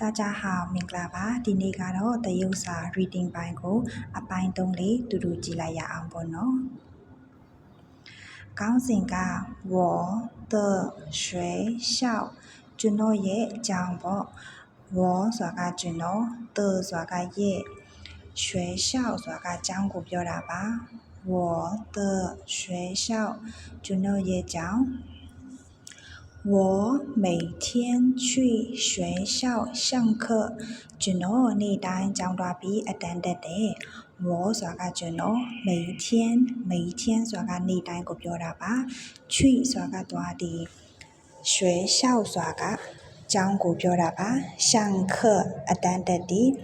တာကြဟာမင်္ဂလာပါဒီနေ့ကတော့တရုတ်စာ reading ပိုင်းကို အပိုင်း3လေးတူတူကြည့်လိုက်ရအောင်ပေါ့နော်ကောင်းစဉ်ကဝေါ်တေရွှေရှောက်ကျွန်တော်ရဲ့အကြောင်းပေါ့ဝေါ်ဆိုတာကကျွန်တော်တေဆိုတာကရဲ့ရွှေရှောက်ဆိုတာကအကြောင်းကိုပြောတာပါဝေါ်တေရွှေရှောက်ကျွန်တော်ရဲ့အကြောင်း 我每天去学校上课，就喏，你带张大皮，一等得得。我耍个就喏，每天每天耍个你带个表大吧，去耍个大的学校耍个张个表大爸上课一等得得。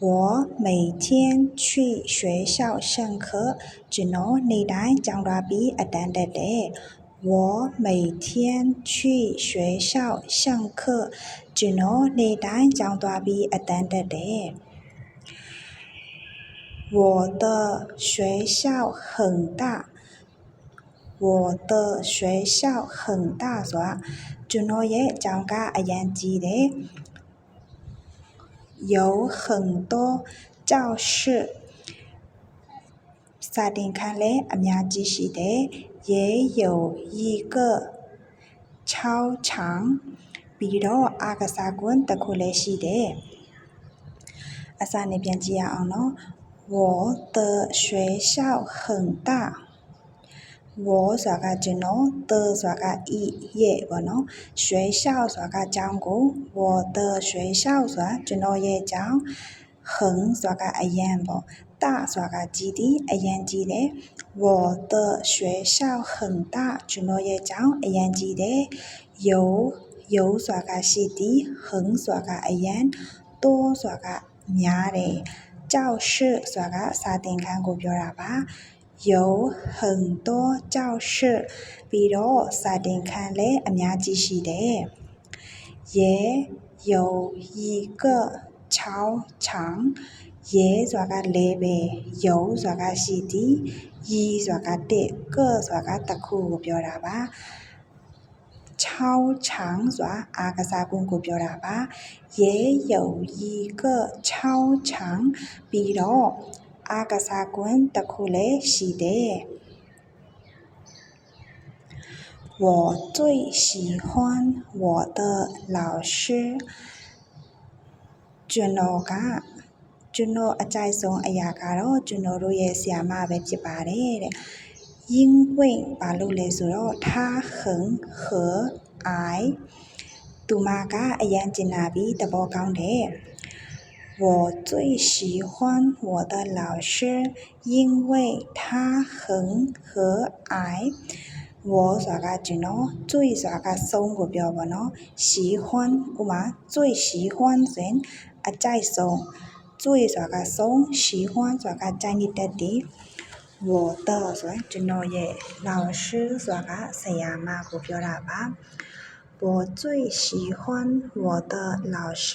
我每天去学校上课，就喏，你带张大皮一等得得。我每天去学校上课，只能你单讲大比一等的的。我的学校很大，我的学校很大，说，只能也讲个一样子的，有很多教室。 စာတင်ခန်းလည်းအများကြီးရှိတယ်也有一个操场ပြီးတော့အားကစားကွင်းတစ်ခုလည်းရှိတယ်အစနေပြန်ကြည့်ရအောင်နော်我的学校很大我ဆိုတာကကျွန်တော်的ဆိုတာက e ရဲ့ပေါ့နော်学校ဆိုတာကကျောင်းကို我的学校ဆိုတာကျွန်တော်ရဲ့ကျောင်း很ဆိုတာကအရန်ပေါ့ 大刷个基地，一样记的。我的学校很大，就那一张一样记的。有有刷个基地，很刷个一样，多刷个名的。教室刷个沙点看股票喇吧？有很多教室，比如沙点看嘞，一样记是的。也有一个操场。ရဲဆိုတာကလဲပဲယုံဆိုတာကရှိသည်ရီဆိုတာကတစ်ကဆိုတာကတစ်ခုကိုပြောတာပါ超长ဆိုတာအားကစားကွင်းကိုပြောတာပါ也有一个超长ပြီးတော့အားကစားကွင်းတစ်ခုလည်းရှိတယ်我最喜欢我的老师ကျွန်တော်က ကျွန်တော်အကြိုက်ဆုံးအရာကတော့ကျွန်တော်တို့ရဲ့ဆရာမပဲဖြစ်ပါတယ်တဲ့因为ဘာလို့လဲဆိုတော့他很和蔼သူမကအရန်ကျင်နာပြီးသဘောကောင်းတယ်我最喜欢我的老师因为他很和蔼我ဆိုတာကကျွန်တော်最ဆိုတာကဆုံးကိုပြောပါတော့喜欢ဥမာ最喜欢ဆိုရင်အကြိုက်ဆုံး 最ဆိုတာကဆုံး喜欢ဆိုတာကကြိုက်နေတဲ့တည်း我的ဆိုရင်ကျွန်တော်ရဲ့老师ဆိုတာကဆရာမကိုပြောတာပါ我最喜欢我的老师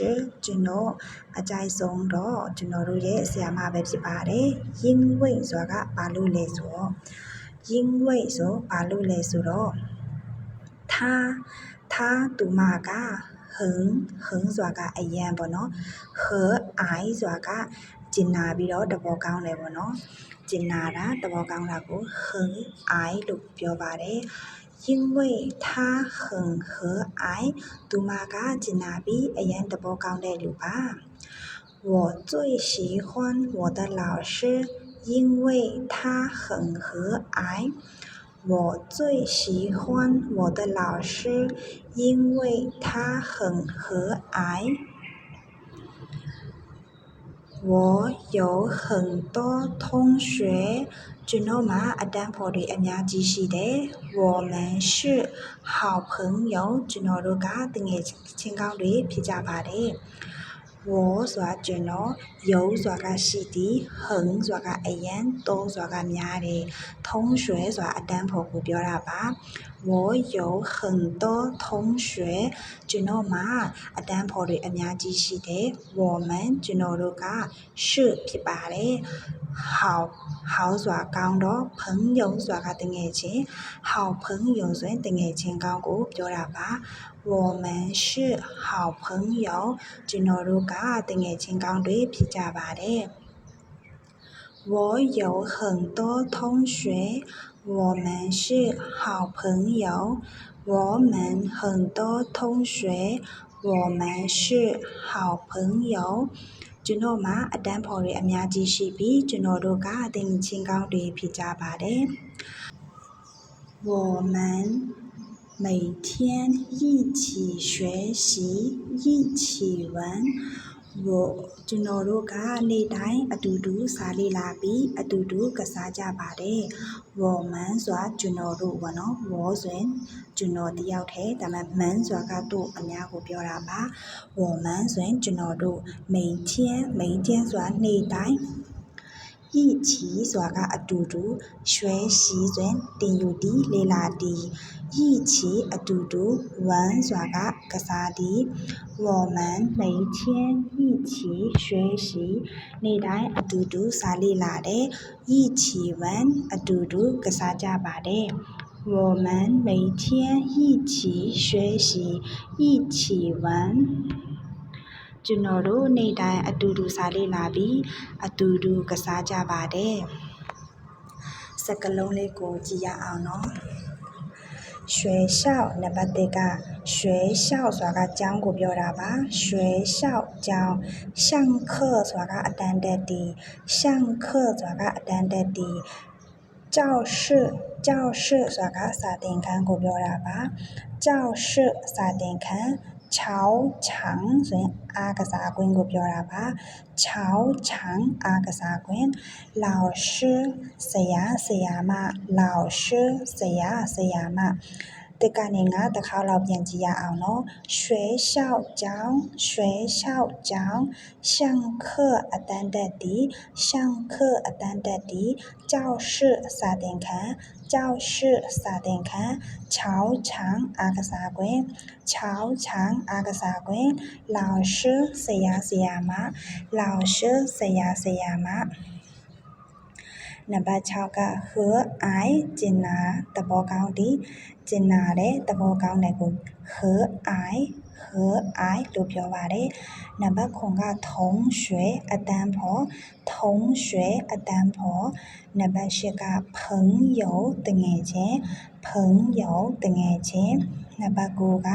ကျွန်တော်အကြိုက်ဆုံးတော့ကျွန်တော်တို့ရဲ့ဆရာမပဲဖြစ်ပါတယ်因为ဆိုတာကဘာလို့လဲဆိုတော့因为ဆိုဘာလို့လဲဆိုတော့他他သူမကဟឹงဟឹงဆိုတာကအရန်ပေါ့နော်ဟ အိုင်ဆိုတာကကျင်နာပြီးတော့တဘောကောင်းတယ်ပေါ့နော်ကျင်နာတာတဘောကောင်းတာကိုဟឹงအိုင်လို့ပြောပါတယ်因为他很和蔼သူမကကျင်နာပြီးအရန်တဘောကောင်းတဲ့လူပါ我最喜欢我的老师因为他很和蔼我最喜欢我的老师，因为他很和蔼。 我有很多同学，ကျွန်တော်မှာအတန်းဖော်တွေအများကြီးရှိတယ်။我们是好朋友ကျွန်တော်တို့ကတငယ်ချင်းကောင်းတွေဖြစ်ကြပါတယ်။ဝေါ်ဆိုတာကျွန်တော်ယုံဆိုတာကရှိသည်ဟឹงဆိုတာကအရန်သုံးဆိုတာကများတယ်ထုံးရွှဲဆိုတာအတန်းဖို့ကိုပြောတာပါ 我有很多同学ကျွန်တော်မှာအတန်းဖော်တွေအများကြီးရှိတယ်我们ကျွန်တော်တို့က是ဖြစ်ပါတယ်好好ဆိုတာကောင်းတော့朋友ဆိုတာကတငယ်ချင်း好朋友ဆိုရင်တငယ်ချင်းကောင်းကိုပြောတာပါ 我们是好朋友ကျွန်တော်တို့ကတငယ်ချင်းကောင်းတွေဖြစ်ကြပါတယ်我有很多同学 我们是好朋友我们很多同学我们是好朋友ကျွန်တော်မှာအတန်းဖော်တွေအများကြီးရှိပြီးကျွန်တော်တို့ကတင်ချင်းကောင်းတွေဖြစ်ကြပါတယ်我们每天一起学习一起玩 我ကျွန်တော်တို့ကနေ့တိုင်းအတူတူစာလေ့လာပြီးအတူတူကစားကြပါတယ်။ဝမန်ဆိုတာကျွန်တော်တို့ဘောနော်။ဝဆိုရင်ကျွန်တော်တယောက်တည်း ဒါပေမဲ့ မန်ဆိုတာက တို့အများကိုပြောတာပါ။ဝမန်ဆိုရင် ကျွန်တော်တို့မိန်ချင်းမိန်ချင်းဆိုတာနေ့တိုင်း 一起ဆိုတာကအတူတူ学习ဆိုရင်တင်ယူတီလေ့လာတီ一起အတူတူ玩ဆိုတာကကစားတီ我们每天一起学习နေ့တိုင်းအတူတူစာလေ့လာတယ်一起玩အတူတူကစားကြပါတယ်我们每天一起学习一起玩 ကျွန်တော်တို့နေ့တိုင်းအတူတူစာလေ့လာပြီးအတူတူကစားကြပါတယ်။စကလုံးလေးကိုကြည့်ရအောင်နော်။ရွှေလျှောက်နံပါတ်၁ကရွှေလျှောက်ဆိုတာကကျောင်းကိုပြောတာပါ။ရွှေလျှောက်ကျောင်းရှန်ခဆိုတာကအတန်တက်တီရှန်ခဆိုတာကအတန်တက်တီကျောက်ရှိကျောက်ရှိဆိုတာကစာသင်ခန်းကိုပြောတာပါ။ကျောက်ရှိစာသင်ခန်း ချောင်းချောင်းဆိုရင်အားကစားကွင်းကိုပြောတာပါချောင်းချောင်းအားကစားကွင်း老师ဆရာဆရာမ老师ဆရာဆရာမ 得干你啊！得靠老编辑也熬咯。学校长，学校长，上课啊，等得的，上课啊，等得的，教室啥点开？教室啥点开？操场啊个啥管？操场啊个啥管？老师谁呀谁呀嘛？老师谁呀谁呀嘛？ နံပါတ်6ကဟအိုင်ကျင်နာသဘောကောင်းသည်ကျင်နာတဲ့သဘောကောင်းတဲ့ကိုဟအိုင်ဟအိုင်လို့ပြောပါတယ်နံပါတ်9ကထုံးရွှဲအတန်းဖော်ထုံးရွှဲအတန်းဖော်နံပါတ်10က朋友တငယ်ချင်း朋友တငယ်ချင်း နံပါတ်6က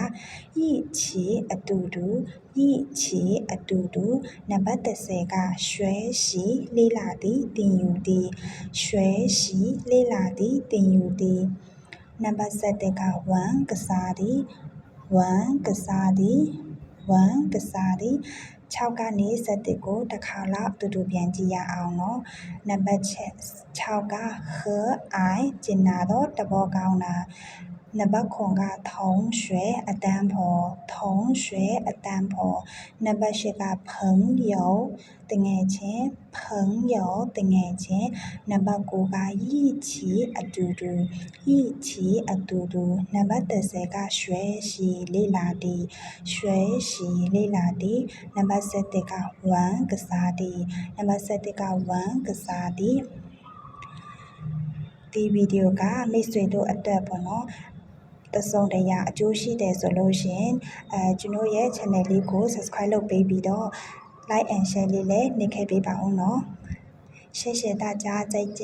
ယိချီအတူတူယိချီအတူတူနံပါတ်30ကရွှဲရှိလေးလာသည်တင်ယူသည်ရွှဲရှိလေးလာသည်တင်ယူသည်နံပါတ်7က1ကစားသည်1ကစားသည်1ကစားသည်6ကနေ7ကိုတစ်ခါလောက်တူတူပြန်ကြည့်ရအောင်နော်နံပါတ်6က h i ကျင်နာတော့တဘောကောင်းတာ နံပါတ်9ကထုံးရွှဲအတန်းဖော်ထုံးရွှဲအတန်းဖော်နံပါတ်10က朋友တငယ်ချင်း朋友တငယ်ချင်းနံပါတ်9က一起အတူတူ一起အတူတူနံပါတ်10က学习လေ့လာသည်学习လေ့လာသည်နံပါတ်7က玩ကစားသည်နံပါတ်7က玩ကစားသည်ဒီဗီဒီယိုကမိတ်ဆွေတို့အတွက်ပေါ့နော် တစုံတရာအကျိုးရှိတယ်ဆိုလို့ရှင်အဲကျွန်တော်ရဲ့ channel လေးကို subscribe လုပ်ပေးပြီးတော့ like and share လေးလည်းနှိပ်ခဲ့ပေးပါဦးနော်谢谢大家再见